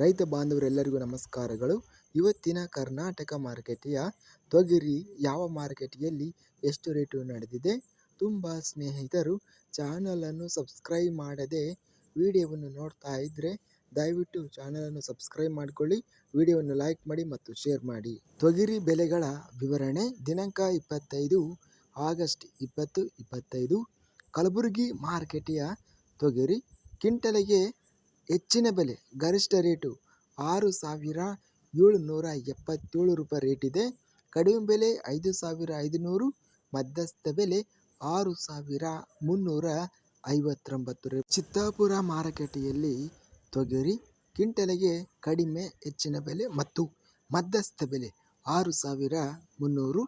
ರೈತ ಬಾಂಧವರೆಲ್ಲರಿಗೂ ನಮಸ್ಕಾರಗಳು. ಇವತ್ತಿನ ಕರ್ನಾಟಕ ಮಾರುಕಟ್ಟೆಯ ತೊಗರಿ ಯಾವ ಮಾರುಕಟ್ಟೆಯಲ್ಲಿ ಎಷ್ಟು ರೇಟು ನಡೆದಿದೆ? ತುಂಬ ಸ್ನೇಹಿತರು ಚಾನಲನ್ನು ಸಬ್ಸ್ಕ್ರೈಬ್ ಮಾಡದೆ ವಿಡಿಯೋವನ್ನು ನೋಡ್ತಾ ಇದ್ದರೆ ದಯವಿಟ್ಟು ಚಾನಲನ್ನು ಸಬ್ಸ್ಕ್ರೈಬ್ ಮಾಡಿಕೊಳ್ಳಿ, ವಿಡಿಯೋವನ್ನು ಲೈಕ್ ಮಾಡಿ ಮತ್ತು ಶೇರ್ ಮಾಡಿ. ತೊಗರಿ ಬೆಲೆಗಳ ವಿವರಣೆ, ದಿನಾಂಕ ಇಪ್ಪತ್ತೈದು, ಆಗಸ್ಟ್ ಇಪ್ಪತ್ತು, ಇಪ್ಪತ್ತೈದು. ಕಲಬುರಗಿ ಮಾರುಕಟ್ಟೆಯ ತೊಗರಿ ಕ್ವಿಂಟಲಿಗೆ ಹೆಚ್ಚಿನ ಬೆಲೆ, ಗರಿಷ್ಠ ರೇಟು ಆರು ಸಾವಿರ ಏಳುನೂರ ಎಪ್ಪತ್ತೇಳು ರೂಪಾಯಿ ರೇಟ್ ಇದೆ. ಕಡಿಮೆ ಬೆಲೆ ಐದು ಸಾವಿರ ಐದುನೂರು, ಮಧ್ಯಸ್ಥ ಬೆಲೆ ಆರು ಸಾವಿರ ಮುನ್ನೂರ ಐವತ್ತೊಂಬತ್ತು ರೂ ಚಿತ್ತಾಪುರ ಮಾರುಕಟ್ಟೆಯಲ್ಲಿ ತೊಗರಿ ಕ್ವಿಂಟಲಿಗೆ ಕಡಿಮೆ, ಹೆಚ್ಚಿನ ಬೆಲೆ ಮತ್ತು ಮಧ್ಯಸ್ಥ ಬೆಲೆ ಆರು ಸಾವಿರ ಮುನ್ನೂರು.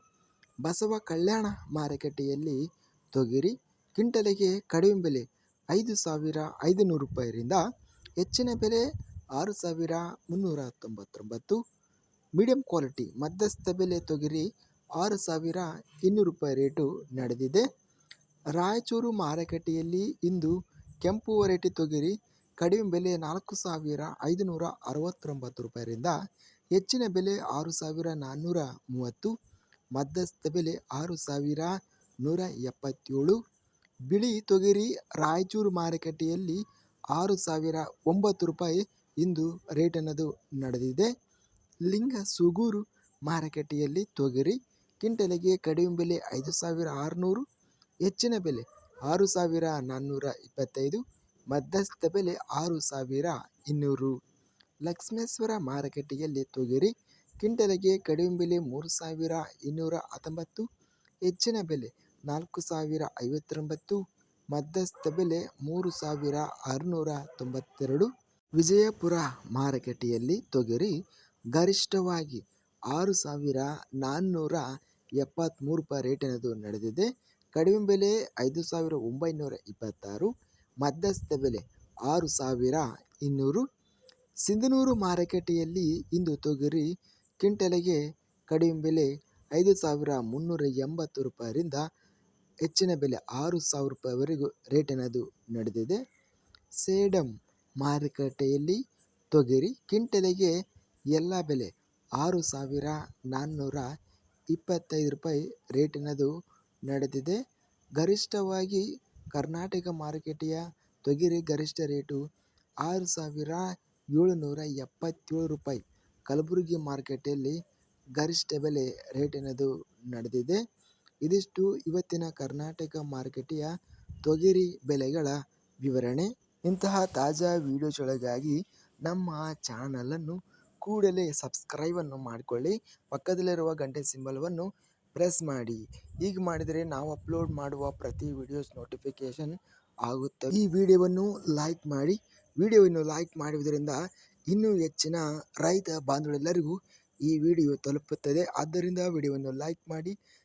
ಬಸವ ಕಲ್ಯಾಣ ಮಾರುಕಟ್ಟೆಯಲ್ಲಿ ತೊಗರಿ ಕ್ವಿಂಟಲಿಗೆ ಕಡಿಮೆ ಬೆಲೆ ಐದು ಸಾವಿರ ಐದುನೂರು ರೂಪಾಯಿರಿಂದ ಹೆಚ್ಚಿನ ಬೆಲೆ ಆರು ಸಾವಿರ ಮುನ್ನೂರ ತೊಂಬತ್ತೊಂಬತ್ತು. ಮೀಡಿಯಂ ಕ್ವಾಲಿಟಿ ಮಧ್ಯಸ್ಥ ಬೆಲೆ ತೊಗರಿ ಆರು ಸಾವಿರ ಇನ್ನೂರು ರೂಪಾಯಿ ರೇಟು ನಡೆದಿದೆ. ರಾಯಚೂರು ಮಾರುಕಟ್ಟೆಯಲ್ಲಿ ಇಂದು ಕೆಂಪು ವೆರೈಟಿ ತೊಗರಿ ಕಡಿಮೆ ಬೆಲೆ ನಾಲ್ಕು ಸಾವಿರ ಐದುನೂರ ಅರವತ್ತೊಂಬತ್ತು ರೂಪಾಯಿರಿಂದ ಹೆಚ್ಚಿನ ಬೆಲೆ ಆರು ಸಾವಿರ ನಾನ್ನೂರ ಮೂವತ್ತು. ಮಧ್ಯಸ್ಥ ಬೆಲೆ ಆರು ಸಾವಿರ ನೂರ ಎಪ್ಪತ್ತೇಳು. ಬಿಳಿ ತೊಗರಿ ರಾಯಚೂರು ಮಾರುಕಟ್ಟೆಯಲ್ಲಿ ಆರು ಸಾವಿರ ಒಂಬತ್ತು ರೂಪಾಯಿ ಇಂದು ರೇಟ್ ಅನ್ನೋದು ನಡೆದಿದೆ. ಲಿಂಗ ಸುಗೂರು ಮಾರುಕಟ್ಟೆಯಲ್ಲಿ ತೊಗರಿ, ಕಿಂಟಲಿಗೆ ಕಡಿಮೆ ಬೆಲೆ ಐದು ಸಾವಿರ ಆರುನೂರು, ಹೆಚ್ಚಿನ ಬೆಲೆ ಆರು ಸಾವಿರ ನಾನ್ನೂರ ಇಪ್ಪತ್ತೈದು, ಮಧ್ಯಸ್ಥ ಬೆಲೆ ಆರು ಸಾವಿರ ಇನ್ನೂರು. ಲಕ್ಷ್ಮೇಶ್ವರ ಮಾರುಕಟ್ಟೆಯಲ್ಲಿ ತೊಗರಿ, ಕಿಂಟಲಿಗೆ ಕಡಿಮೆ ಬೆಲೆ ಮೂರು ಸಾವಿರ ಇನ್ನೂರ ಹತ್ತೊಂಬತ್ತು, ಹೆಚ್ಚಿನ ಬೆಲೆ ನಾಲ್ಕು ಸಾವಿರ ಐವತ್ತೊಂಬತ್ತು ಮಧ್ಯಸ್ಥ ಬೆಲೆ ಮೂರು ಸಾವಿರ ಆರುನೂರ ತೊಂಬತ್ತೆರಡು. ವಿಜಯಪುರ ಮಾರುಕಟ್ಟೆಯಲ್ಲಿ ತೊಗರಿ ಗರಿಷ್ಠವಾಗಿ ಆರು ಸಾವಿರ ನಾನ್ನೂರ ಎಪ್ಪತ್ತ್ಮೂರು ರೂಪಾಯಿ ರೇಟ್ ಅನ್ನೋದು ನಡೆದಿದೆ. ಕಡಿಮೆ ಬೆಲೆ ಐದು ಸಾವಿರ ಒಂಬೈನೂರ ಇಪ್ಪತ್ತಾರು. ಮಧ್ಯಸ್ಥ ಬೆಲೆ ಆರು ಸಾವಿರ ಇನ್ನೂರು. ಸಿಂಧನೂರು ಮಾರುಕಟ್ಟೆಯಲ್ಲಿ ಇಂದು ತೊಗರಿ ಕ್ವಿಂಟಲಿಗೆ ಕಡಿಮೆ ಬೆಲೆ ಐದು ಸಾವಿರ ಮುನ್ನೂರ ಎಂಬತ್ತು ರೂಪಾಯಿರಿಂದ ಹೆಚ್ಚಿನ ಬೆಲೆ ಆರು ಸಾವಿರ ರೂಪಾಯಿವರೆಗೂ ರೇಟ್ ಅನ್ನೋದು ನಡೆದಿದೆ. ಸೇಡಂ ಮಾರುಕಟ್ಟೆಯಲ್ಲಿ ತೊಗರಿ ಕ್ವಿಂಟಲಿಗೆ ಎಲ್ಲ ಬೆಲೆ ಆರು ಸಾವಿರ ನಾನ್ನೂರ ಇಪ್ಪತ್ತೈದು ರೂಪಾಯಿ ರೇಟ್ ಅನ್ನೋದು ನಡೆದಿದೆ. ಗರಿಷ್ಠವಾಗಿ ಕರ್ನಾಟಕ ಮಾರುಕಟ್ಟೆಯ ತೊಗರಿ ಗರಿಷ್ಠ ರೇಟು ಆರು ಸಾವಿರ ಏಳುನೂರ ಎಪ್ಪತ್ತೇಳು ರೂಪಾಯಿ. ಕಲಬುರಗಿ ಮಾರುಕಟ್ಟೆಯಲ್ಲಿ ಗರಿಷ್ಠ ಬೆಲೆ ರೇಟ್ ಅನ್ನೋದು ನಡೆದಿದೆ. ಇದಿಷ್ಟು ಇವತ್ತಿನ ಕರ್ನಾಟಕ ಮಾರುಕಟ್ಟೆಯ ತೊಗರಿ ಬೆಲೆಗಳ ವಿವರಣೆ. ಇಂತಹ ತಾಜಾ ವಿಡಿಯೋಸ್ಗಳಿಗಾಗಿ ನಮ್ಮ ಚಾನಲನ್ನು ಕೂಡಲೇ ಸಬ್ಸ್ಕ್ರೈಬನ್ನು ಮಾಡಿಕೊಳ್ಳಿ. ಪಕ್ಕದಲ್ಲಿರುವ ಗಂಟೆ ಸಿಂಬಲವನ್ನು ಪ್ರೆಸ್ ಮಾಡಿ. ಹೀಗೆ ಮಾಡಿದರೆ ನಾವು ಅಪ್ಲೋಡ್ ಮಾಡುವ ಪ್ರತಿ ವಿಡಿಯೋಸ್ ನೋಟಿಫಿಕೇಷನ್ ಆಗುತ್ತೆ ಈ ವಿಡಿಯೋವನ್ನು ಲೈಕ್ ಮಾಡಿ. ವಿಡಿಯೋವನ್ನು ಲೈಕ್ ಮಾಡುವುದರಿಂದ ಇನ್ನೂ ಹೆಚ್ಚಿನ ರೈತ ಬಾಂಧವರೆಲ್ಲರಿಗೂ ಈ ವಿಡಿಯೋ ತಲುಪುತ್ತದೆ. ಆದ್ದರಿಂದ ವಿಡಿಯೋವನ್ನು ಲೈಕ್ ಮಾಡಿ.